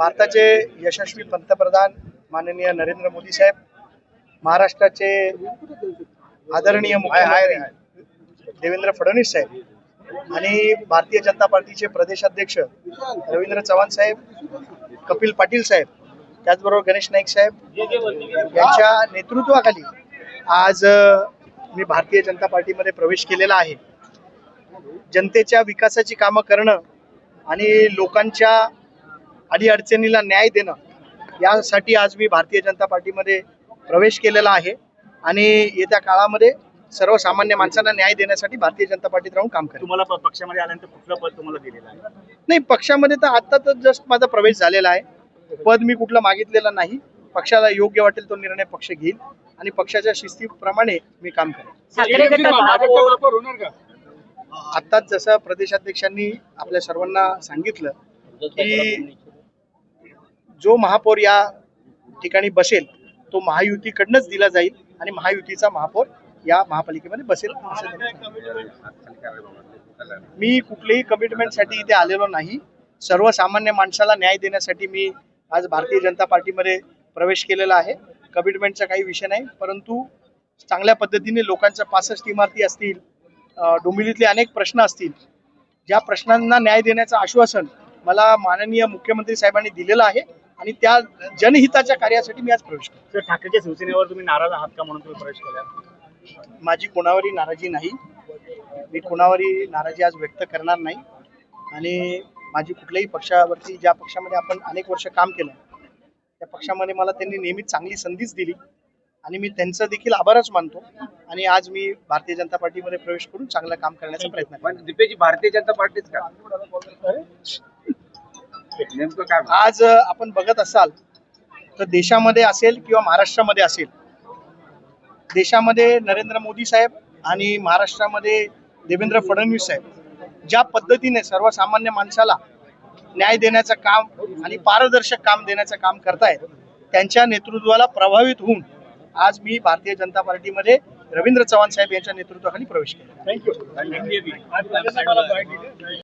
भारताचे यशस्वी पंतप्रधान माननीय नरेंद्र मोदी साहेब महाराष्ट्राचे आदरणीय मुख्यमंत्री देवेंद्र फडणवीस साहेब आणि भारतीय जनता पार्टीचे प्रदेशाध्यक्ष रवींद्र चव्हाण साहेब कपिल पाटील साहेब त्याचबरोबर गणेश नाईक साहेब यांच्या नेतृत्वाखाली आज मी भारतीय जनता पार्टीमध्ये प्रवेश केलेला आहे. जनतेच्या विकासाची कामं करणं आणि लोकांच्या अडीअडचणीला न्याय देणं यासाठी आज मी भारतीय जनता पार्टीमध्ये प्रवेश केलेला आहे. आणि येत्या काळामध्ये सर्वसामान्य माणसांना न्याय देण्यासाठी भारतीय जनता पार्टीत राहून काम करेन तुम्हाला पक्षामध्ये आल्यानंतर कुठलं पद तुम्हाला दिलेलं आहे? नाही पक्षामध्ये तर आता तर जस्ट माझा प्रवेश झालेला आहे. पद मी कुठलं मागितलेलं नाही. पक्षाला योग्य वाटेल तो निर्णय पक्ष घेईल. आणि पक्षाच्या शिस्तीप्रमाणे मी काम करेन आत्ताच जसं प्रदेशाध्यक्षांनी आपल्या सर्वांना सांगितलं की जो महापौर या ठिकाणी बसेल तो महायुतीकडनंच दिला जाईल आणि महायुतीचा महापौर या महापालिकेमध्ये बसेल मी कुठल्याही कमिटमेंटसाठी इथे आलेलो नाही. सर्वसामान्य माणसाला न्याय देण्यासाठी मी आज भारतीय जनता पार्टीमध्ये प्रवेश केलेला आहे. कमिटमेंटचा काही विषय नाही परंतु चांगल्या पद्धतीने लोकांच्या पासष्ट इमारती असतील डोंबिलीतले डोंबिवलीतले अनेक प्रश्न असतील ज्या प्रश्नांना न्याय देण्याचं आश्वासन मला माननीय मुख्यमंत्री साहेबांनी दिलेलं आहे. आणि त्या जनहिताच्या कार्यासाठी मी आज प्रवेश केला. तर ठाकरेच्या शिवसेनेवर तुम्ही नाराज आहात का म्हणून तुम्ही प्रवेश केला? माझी कोणावरही नाराजी नाही. मी कोणावरही नाराजी आज व्यक्त करणार नाही. आणि माझी कुठल्याही पक्षावरती ज्या पक्षामध्ये आपण अनेक वर्ष काम केलं त्या पक्षामध्ये मला त्यांनी नेहमीच चांगली संधीच दिली. आणि मी त्यांचं देखील आभारच मानतो. आणि आज मी भारतीय जनता पार्टीमध्ये प्रवेश करून चांगलं काम करण्याचा प्रयत्न भारतीय जनता पार्टीच का? नेमकं काय आज आपण बघत असाल तर देशामध्ये असेल किंवा महाराष्ट्रामध्ये असेल देशामध्ये नरेंद्र मोदी साहेब आणि महाराष्ट्रामध्ये देवेंद्र फडणवीस साहेब ज्या पद्धतीने सर्वसामान्य माणसाला न्याय देण्याचं काम आणि पारदर्शक काम देण्याचं काम करतायत त्यांच्या नेतृत्वाला प्रभावित होऊन आज मी भारतीय जनता पार्टीमध्ये रवींद्र चव्हाण साहेब यांच्या नेतृत्वाखाली प्रवेश केला. थँक्यू